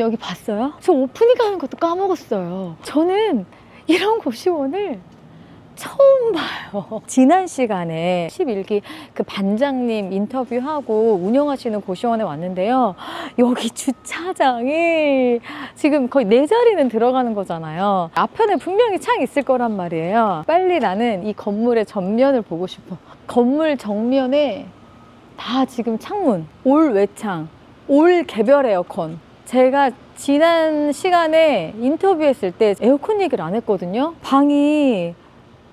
여기 봤어요? 저 오프닝 하는 것도 까먹었어요. 저는 이런 고시원을 처음 봐요. 지난 시간에 11기 그 반장님 인터뷰하고 운영하시는 고시원에 왔는데요. 여기 주차장이 지금 거의 네 자리는 들어가는 거잖아요. 앞에는 분명히 창 있을 거란 말이에요. 빨리 나는 이 건물의 전면을 보고 싶어. 건물 정면에 다 지금 창문, 올 외창, 올 개별 에어컨. 제가 지난 시간에 인터뷰했을 때 에어컨 얘기를 안 했거든요. 방이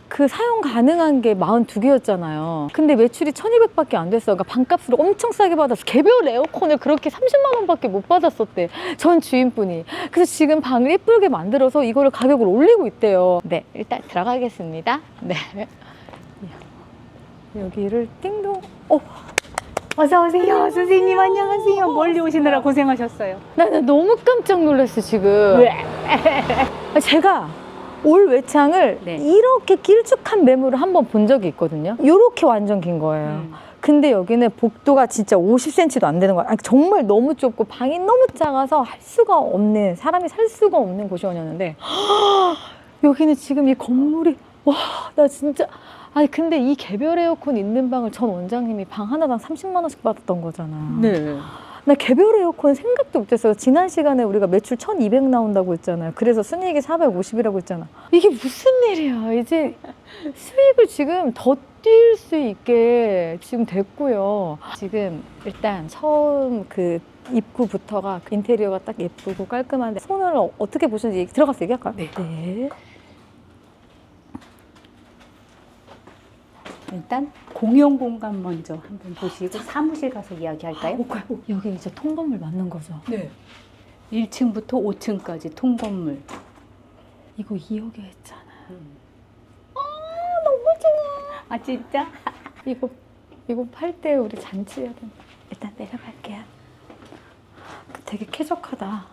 그 사용 가능한 게 42개였잖아요. 근데 매출이 1200밖에 안 됐어. 그러니까 방값을 엄청 싸게 받았어. 개별 에어컨을 그렇게 30만 원밖에 못 받았었대. 전 주인분이. 그래서 지금 방을 예쁘게 만들어서 이거를 가격을 올리고 있대요. 네, 일단 들어가겠습니다. 네. 여기를 띵동. 어, 어서 오세요, 선생님 안녕하세요. 멀리 오시느라 고생하셨어요. 나는 너무 깜짝 놀랐어 지금. 제가 올 외창을 네. 이렇게 길쭉한 매물을 한번 본 적이 있거든요. 이렇게 완전 긴 거예요. 음. 근데 여기는 복도가 진짜 50cm도 안 되는 거야. 아니, 정말 너무 좁고 방이 너무 작아서 할 수가 없는 사람이 살 수가 없는 고시원이었는데 여기는 지금 이 건물이 와 나 진짜 아니 근데 이 개별 에어컨 있는 방을 전 원장님이 방 하나당 30만 원씩 받았던 거잖아. 네. 나 개별 에어컨 생각도 못했어요. 지난 시간에 우리가 매출 1200 나온다고 했잖아요. 그래서 순이익이 450이라고 했잖아. 이게 무슨 일이야. 이제 수익을 지금 더 뛸 수 있게 지금 됐고요. 지금 일단 처음 그 입구부터가 그 인테리어가 딱 예쁘고 깔끔한데 손을 어- 어떻게 보시는지 들어가서 얘기할까요? 네. 일단 공용 공간 먼저 한번 보시고 사무실 가서 이야기할까요? 여기 이제 통건물 맞는 거죠? 네. 1층부터 5층까지 통건물. 이거 2억에 했잖아. 아 진짜? 이거 이거 팔 때 우리 잔치해야 돼. 일단 내려갈게요. 되게 쾌적하다.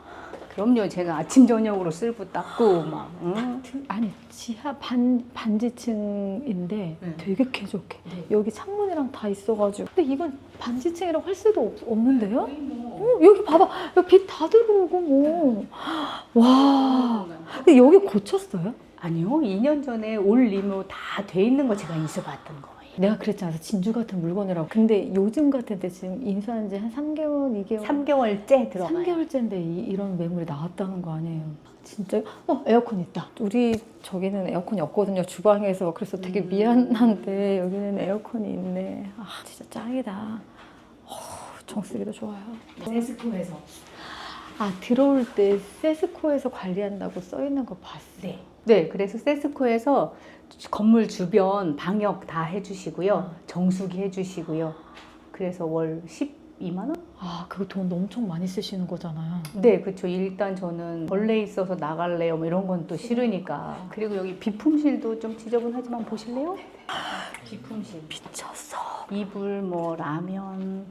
그럼요. 제가 아침 저녁으로 쓸고 닦고 막. 응? 아니 지하 반 반지층인데 네. 되게 쾌적해. 네. 여기 창문이랑 다 있어가지고. 근데 이건 반지층이라고 할 수도 없, 없는데요? 어, 여기 봐봐. 여기 빛 다 들어오고 뭐. 와. 근데 여기 고쳤어요? 아니요. 2년 전에 올 리모 다 돼 있는 거 제가 인수받던 거예요. 내가 그랬잖아. 진주 같은 물건이라고. 근데 요즘 같은데 지금 인수한 지 한 3개월, 2개월. 3개월째 들어가요. 3개월째인데 이, 런 매물이 나왔다는 거 아니에요. 진짜 어 에어컨 있다. 우리 저기는 에어컨이 없거든요 주방에서 그래서 되게 음. 미안한데 여기는 에어컨이 있네. 아 진짜 짱이다. 어, 정수기도 좋아요. 세스코에서. 아 들어올 때 세스코에서 관리한다고 써 있는 거 봤어. 네. 네, 그래서 세스코에서 건물 주변 방역 다 해주시고요. 정수기 해주시고요. 그래서 월 12만 원? 아 그거 돈 엄청 많이 쓰시는 거잖아요. 네, 그렇죠. 일단 저는 벌레 있어서 나갈래요. 뭐 이런 건 또 싫으니까. 그리고 여기 비품실도 좀 지저분하지만 보실래요? 비품실. 미쳤어. 이불, 뭐 라면.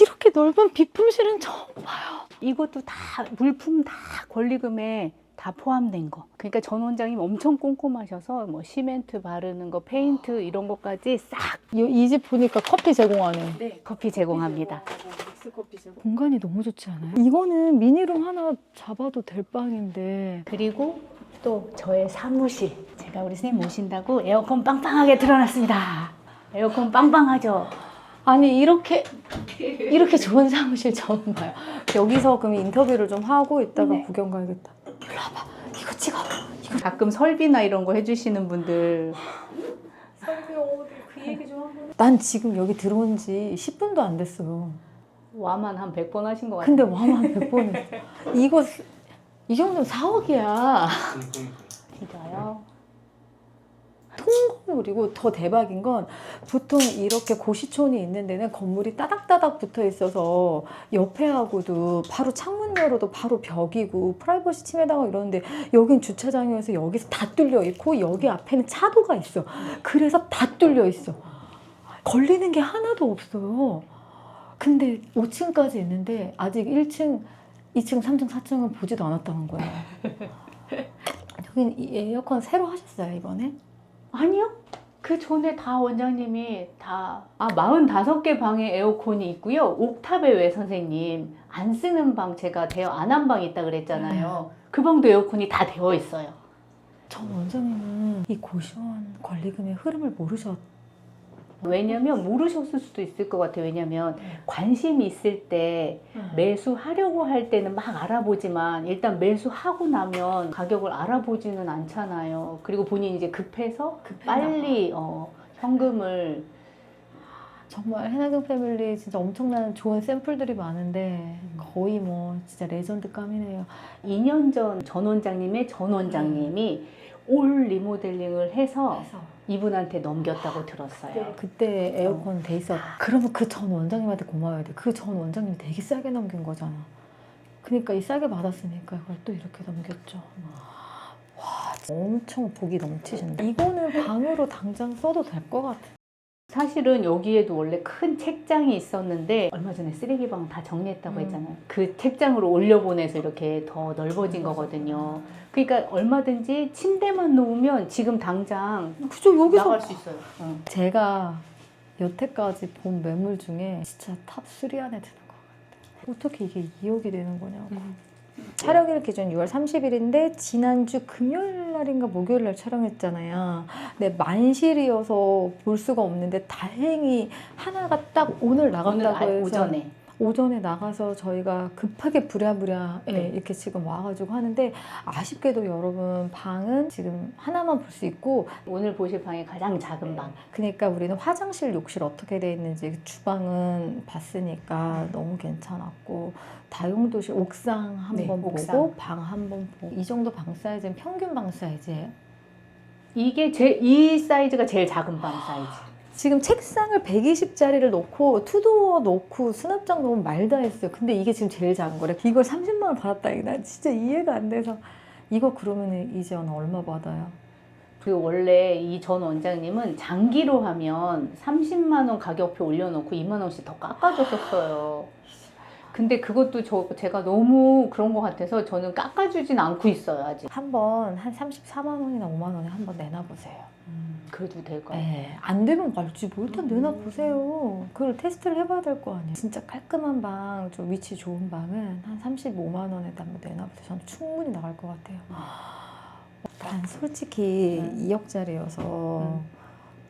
이렇게 넓은 비품실은 처음 봐요. 이것도 다 물품 다 권리금에 다 포함된 거. 그러니까 전 원장님 엄청 꼼꼼하셔서 뭐 시멘트 바르는 거, 페인트 이런 것까지 싹 이 집 보니까 커피 제공하네. 네, 커피 제공합니다. 공간이 너무 좋지 않아요? 이거는 미니룸 하나 잡아도 될 방인데 그리고 또 저의 사무실. 제가 우리 선생님 모신다고 에어컨 빵빵하게 틀어놨습니다. 에어컨 빵빵하죠? 아니 이렇게 이렇게 좋은 사무실 처음 봐요. 여기서 그럼 인터뷰를 좀 하고 이따가 네. 구경 가야겠다. 일로 와봐. 이거 찍어. 가끔 설비나 이런 거 해주시는 분들 난 지금 여기 들어온 지 10분도 안 됐어요. 와만 한 100번 하신 것 같아요. 근데 와만 100번 했어. 이거 이 정도면 4억이야. 진짜요? 통건물이고 더 대박인 건 보통 이렇게 고시촌이 있는 데는 건물이 따닥따닥 붙어 있어서 옆에 하고도 바로 창문 열어도 바로 벽이고 프라이버시 침해당하고 이러는데 여긴 주차장이어서 여기서 다 뚫려 있고 여기 앞에는 차도가 있어. 그래서 다 뚫려 있어. 걸리는 게 하나도 없어요. 근데 5층까지 있는데 아직 1층, 2층, 3층, 4층은 보지도 않았다는 거예요. 여긴 이 에어컨 새로 하셨어요 이번에? 아니요. 그 전에 다 원장님이 다, 아, 45개 방에 에어컨이 있고요. 옥탑에 왜 선생님, 안 쓰는 방 제가 대여 안 한 방 있다 그랬잖아요. 그 방도 에어컨이 다 되어 있어요. 전 원장님은 이 고시원 권리금의 흐름을 모르셨. 왜냐면 모르셨을 수도 있을 것 같아요. 왜냐면 관심이 있을 때 매수하려고 할 때는 막 알아보지만 일단 매수하고 나면 가격을 알아보지는 않잖아요. 그리고 본인이 이제 급해서 빨리 어, 현금을 정말 해나경 패밀리 진짜 엄청난 좋은 샘플들이 많은데 거의 뭐 진짜 레전드 감이네요. 2년 전 전 원장님의 전 원장님이 올 리모델링을 해서 이분한테 넘겼다고 들었어요. 그때 에어컨 돼 있었. 그러면 그 전 원장님한테 고마워야 돼. 그 전 원장님이 되게 싸게 넘긴 거잖아. 그러니까 이 싸게 받았으니까 이걸 또 이렇게 넘겼죠. 와, 엄청 복이 넘치신다. 이거는 방으로 당장 써도 될 것 같아. 사실은 여기에도 원래 큰 책장이 있었는데 얼마 전에 쓰레기방 다 정리했다고 음. 했잖아요. 그 책장으로 올려보내서 이렇게 더 넓어진 거거든요. 그러니까 얼마든지 침대만 놓으면 지금 당장 그죠 여기서 나갈 수 있어요. 어. 제가 여태까지 본 매물 중에 진짜 탑 3 안에 드는 것 같아요. 어떻게 이게 2억이 되는 거냐고. 촬영일 기준 6월 30일인데 지난주 금요일 날인가 목요일 날 촬영했잖아요. 근데 만실이어서 볼 수가 없는데 다행히 하나가 딱 오늘 오늘 나간다고 아- 해서 오전에 오전에 나가서 저희가 급하게 부랴부랴 예, 네. 이렇게 지금 와가지고 하는데 아쉽게도 여러분 방은 지금 하나만 볼 수 있고 오늘 보실 방이 가장 작은 방. 그러니까 우리는 화장실, 욕실 어떻게 돼 있는지 주방은 봤으니까 너무 괜찮았고 다용도실 옥상 한번 네, 보고 옥상. 방 한번 보고 이 정도 방 사이즈는 평균 방 사이즈예요. 이게 제 이 사이즈가 제일 작은 방 사이즈. 지금 책상을 120짜리를 놓고 투도어 놓고 수납장 놓으면 말다 했어요. 근데 이게 지금 제일 작은 거래. 이걸 30만 원 받았다. 난 진짜 이해가 안 돼서 이거 그러면 이제 얼마 받아요? 그리고 원래 이 전 원장님은 장기로 하면 30만 원 가격표 올려놓고 2만 원씩 더 깎아줬었어요. 근데 그것도 저 제가 너무 그런 것 같아서 저는 깎아주진 않고 있어요 아직. 한번 한 34만 원이나 5만 원에 한 번 내놔보세요. 그래도 될것 같아요. 네, 안 되면 말지 뭐 일단 음. 내놔보세요. 그걸 테스트를 해봐야 될 거 아니에요. 진짜 깔끔한 방, 좀 위치 좋은 방은 한 35만 원에다 한번 내놔보세요. 저는 충분히 나갈 것 같아요. 단 솔직히 음. 2억짜리여서 음.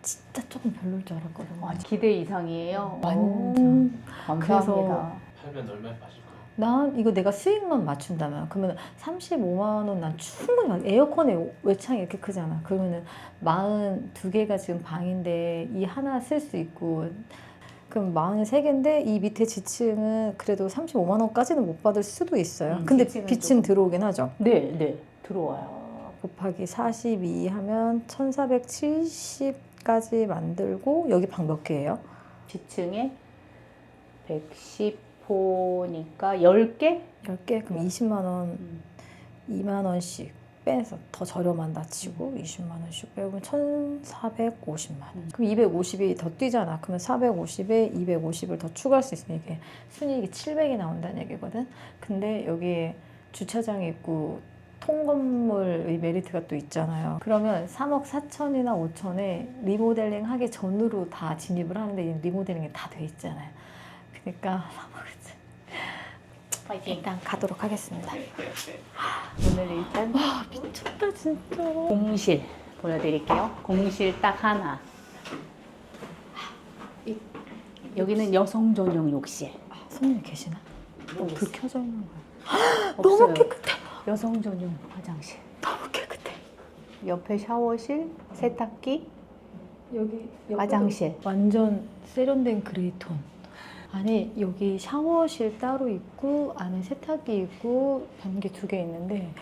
진짜 조금 별로일 줄 알았거든요. 와, 기대 이상이에요. 완전. 오, 감사합니다. 팔면 얼마에 파실 거예요? 난 이거 내가 수익만 맞춘다면 그러면 35만 원 난 충분히 받- 에어컨에 외창이 이렇게 크잖아. 그러면은 42개가 지금 방인데 이 하나 쓸 수 있고 그럼 43개인데 이 밑에 지층은 그래도 35만 원까지는 못 받을 수도 있어요. 음, 근데 지층은 조금. 들어오긴 하죠. 네, 네 들어와요. 곱하기 42 하면 1470까지 만들고 여기 방 몇 개예요? 지층에 110 호니까 10개? 10개? 그럼 20만 원 음. 2만 원씩 빼서 더 저렴한다 치고 20만 원씩 빼면 1,450만 원. 음. 그럼 250이 더 뛰잖아. 그러면 450에 250을 더 추가할 수 있으면 이게 순이익이 700이 나온다는 얘기거든. 근데 여기에 주차장이 있고 통건물의 메리트가 또 있잖아요. 그러면 3억 4천이나 5천에 리모델링 하기 전으로 다 진입을 하는데 이 리모델링이 다 돼 있잖아요. 그러니까 3억 파이팅. 일단 가도록 하겠습니다. 오늘 일단 미쳤다 진짜. 공실 보여드릴게요. 공실 딱 하나. 이- 여기는 여성 전용 욕실. 아, 손님 계시나? 여기 불. 켜져 있는 거야. 없어요. 너무 깨끗해. 여성 전용 화장실. 너무 깨끗해. 옆에 샤워실, 세탁기, 여기 화장실. 완전 세련된 그레이톤. 아니 여기 샤워실 따로 있고 안에 세탁기 있고 변기 두 개 있는데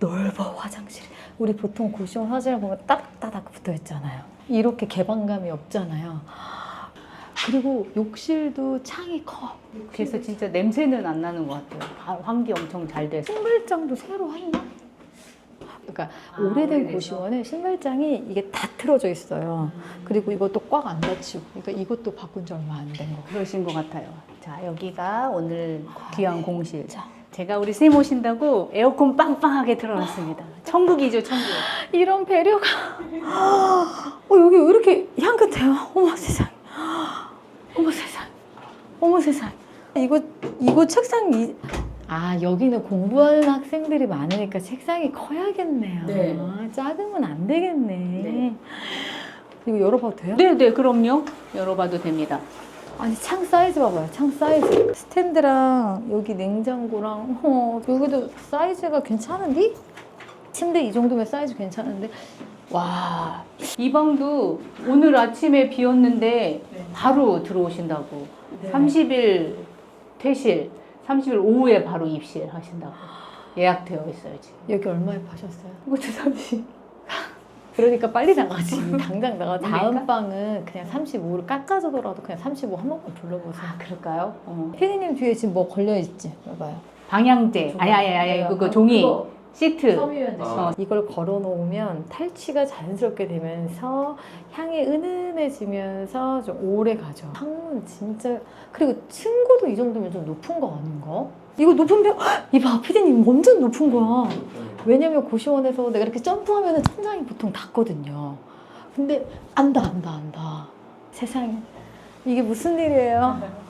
넓어 화장실. 우리 보통 고시원 화장실 보면 따닥따닥 붙어 있잖아요. 이렇게 개방감이 없잖아요. 그리고 욕실도 창이 커. 그래서 진짜 냄새는 안 나는 것 같아요. 바- 환기 엄청 잘 돼서. 신발장도 새로 했나? 그러니까 아, 오래된 오래돼서? 고시원에 신발장이 이게 다 틀어져 있어요. 그리고 이것도 꽉 안 닫히고, 그러니까 이것도 바꾼 지 얼마 안 된 거. 그러신 것 같아요. 자, 여기가 오늘 아, 귀한 네. 공실. 자, 제가 우리 쌤 오신다고 에어컨 빵빵하게 틀어놨습니다. 천국이죠, 천국. 이런 배려가. 어, 여기 왜 이렇게 향긋해요? 어머 세상. 어머 세상. 어머 세상. 이거 이거 책상 이. 아 여기는 공부하는 학생들이 많으니까 책상이 커야겠네요. 네. 아, 작으면 안 되겠네. 네. 이거 열어봐도 돼요? 네, 네, 그럼요. 열어봐도 됩니다. 아니 창 사이즈 봐봐요. 창 사이즈. 스탠드랑 여기 냉장고랑 어, 여기도 사이즈가 괜찮은데? 침대 이 정도면 사이즈 괜찮은데? 와, 이 방도 오늘 아침에 비었는데 바로 들어오신다고. 네. 30일 퇴실, 30일 오후에 바로 입실 하신다고. 예약되어 있어요, 지금. 여기 얼마에 파셨어요? 이것도 30. 그러니까 빨리 나가지. 당장 나가. 다음? 방은 그냥 35를 깎아주더라도 그냥 35 한 번만 불러보세요. 아, 그럴까요? 어. 피디님 뒤에 지금 뭐 걸려 있지? 봐봐요. 방향제. 아니, 아니, 아니, 그거 종이. 시트. 어. 이걸 걸어 놓으면 탈취가 자연스럽게 되면서 향이 은은해지면서 좀 오래 가죠. 창문 진짜 그리고 층고도 이 정도면 좀 높은 거 아닌가? 이거 높은 벽 이봐 피디님 완전 높은 거야. 왜냐면 고시원에서 내가 이렇게 점프하면 천장이 보통 닿거든요. 근데 안다 안다 안다. 세상에 이게 무슨 일이에요?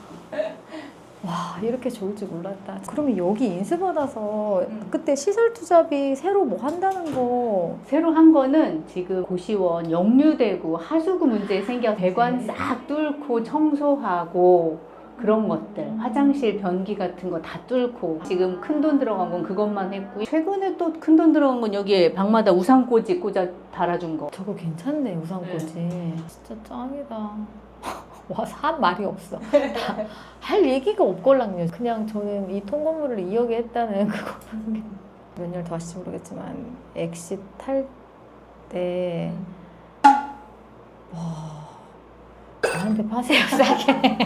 와 이렇게 좋을 줄 몰랐다. 그러면 여기 인수 받아서 음. 그때 시설 투자비 새로 뭐 한다는 거 새로 한 거는 지금 고시원 역류되고 하수구 문제 생겨 배관 네. 싹 뚫고 청소하고 그런 것들 화장실 변기 같은 거 다 뚫고 지금 큰 돈 들어간 건 그것만 했고 최근에 또 큰 돈 들어간 건 여기에 방마다 우산꽂이 꽂아 달아준 거 저거 괜찮네 우산꽂이 진짜 짱이다. 와서 한 말이 없어. 다할 얘기가 없걸랑요. 그냥 저는 이 통건물을 2억에 했다는 그거 몇 년 더 하실지 모르겠지만 엑시 탈때 와 저한테 파세요 싸게.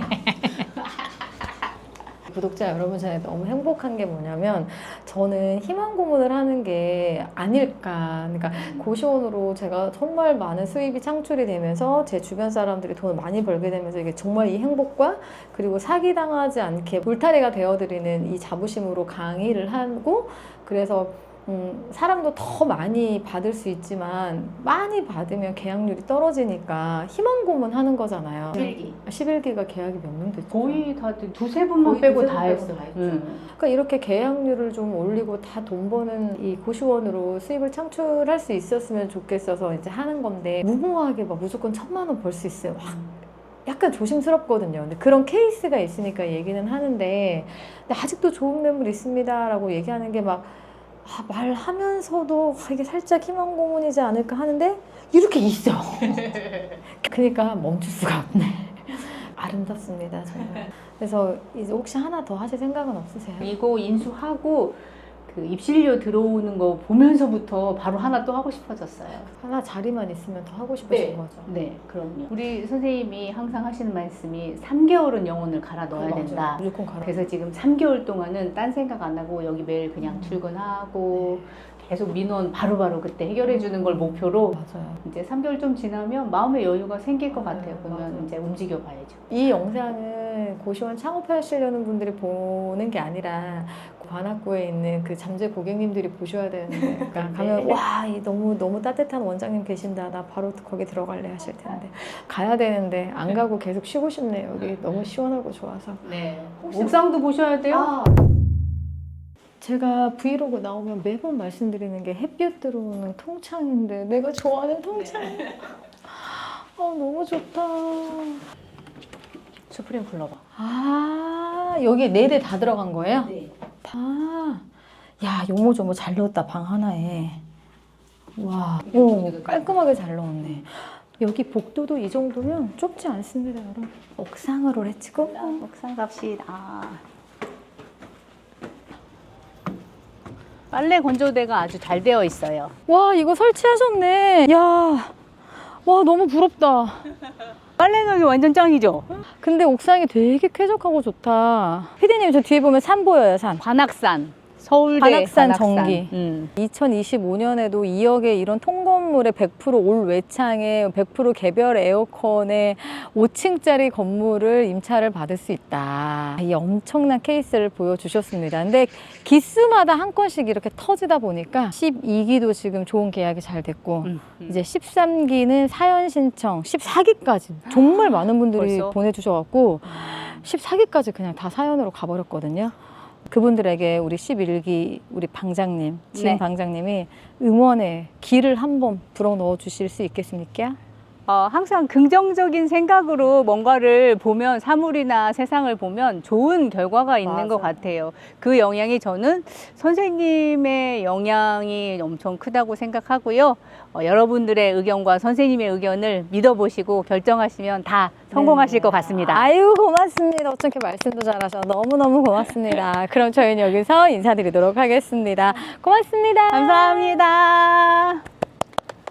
구독자 여러분 전에 너무 행복한 게 뭐냐면 저는 희망 고문을 하는 게 아닐까. 그러니까 고시원으로 제가 정말 많은 수입이 창출이 되면서 제 주변 사람들이 돈을 많이 벌게 되면서 이게 정말 이 행복과 그리고 사기당하지 않게 울타리가 되어드리는 이 자부심으로 강의를 하고 그래서 음, 사람도 더 많이 받을 수 있지만 많이 받으면 계약률이 떨어지니까 희망 고문하는 거잖아요. 11기가 계약이 몇 명 됐죠? 거의 다들 두세 분만 빼고 두세 다 했어. 다. 응. 그러니까 이렇게 계약률을 좀 올리고 다 돈 버는 이 고시원으로 수입을 창출할 수 있었으면 좋겠어서 이제 하는 건데 무모하게 막 무조건 천만 원 벌 수 있어요. 막 약간 조심스럽거든요. 근데 그런 케이스가 있으니까 얘기는 하는데 아직도 좋은 매물 있습니다라고 얘기하는 게막 아, 말하면서도 아, 이게 살짝 희망 고문이지 않을까 하는데 이렇게 있어. 그러니까 멈출 수가 없네. 아름답습니다 정말. 그래서 이제 혹시 하나 더 하실 생각은 없으세요? 이거 인수하고 그 입실료 들어오는 거 보면서부터 바로 하나 또 하고 싶어졌어요. 하나 자리만 있으면 더 하고 싶으신 네. 거죠. 네, 그럼요. 우리 선생님이 항상 하시는 말씀이 3개월은 영혼을 갈아 넣어야 맞아요. 된다. 무조건 가라. 그래서 지금 3개월 동안은 딴 생각 안 하고 여기 매일 그냥 음. 출근하고 계속 민원 바로바로 그때 해결해 주는 걸 목표로 맞아요. 이제 3개월 좀 지나면 마음의 여유가 생길 것 같아요. 네, 그러면 맞아요. 이제 움직여 봐야죠. 이 영상은 고시원 창업하시려는 분들이 보는 게 아니라 관악구에 있는 그 잠재 고객님들이 보셔야 되는데 그러니까 가면 와, 이 너무 너무 따뜻한 원장님 계신다. 나 바로 거기 들어갈래 하실 텐데 가야 되는데 안 가고 계속 쉬고 싶네요. 여기 너무 시원하고 좋아서. 네. 옥상도 보셔야 돼요. 아. 제가 브이로그 나오면 매번 말씀드리는 게 햇볕 들어오는 통창인데 내가 좋아하는 통창. 아 너무 좋다. 수프림 불러봐. 아 여기 네 대 다 들어간 거예요? 네. 다. 야 요모조모 잘 넣었다 방 하나에. 와, 오 깔끔하게 잘 넣었네. 여기 복도도 이 정도면 좁지 않습니다, 여러분. 옥상으로 해치고. 옥상 갑시다. 빨래 건조대가 아주 잘 되어 있어요. 와 이거 설치하셨네. 야, 와 너무 부럽다. 빨래력이 완전 짱이죠? 근데 옥상이 되게 쾌적하고 좋다. 피디님 저 뒤에 보면 산 보여요 산. 관악산 서울대 관악산 정기. 음. 2025년에도 2억의 이런 통건물에 100%올 외창에 100% 개별 에어컨에 5층짜리 건물을 임차를 받을 수 있다. 이 엄청난 케이스를 보여주셨습니다. 근데 기수마다 한 건씩 이렇게 터지다 보니까 12기도 지금 좋은 계약이 잘 됐고 음, 음. 이제 13기는 사연 신청, 14기까지 정말 많은 분들이 벌써? 보내주셔갖고 14기까지 그냥 다 사연으로 가버렸거든요. 그분들에게 우리 11기 우리 방장님, 진 네. 방장님이 응원의 기를 한번 불어 넣어 주실 수 있겠습니까? 어, 항상 긍정적인 생각으로 뭔가를 보면 사물이나 세상을 보면 좋은 결과가 있는 맞아. 것 같아요. 그 영향이 저는 선생님의 영향이 엄청 크다고 생각하고요. 어, 여러분들의 의견과 선생님의 의견을 믿어보시고 결정하시면 다 성공하실 것 같습니다. 네. 아유 고맙습니다. 어떻게 말씀도 잘하셔. 너무너무 고맙습니다. 그럼 저희는 여기서 인사드리도록 하겠습니다. 고맙습니다. 감사합니다.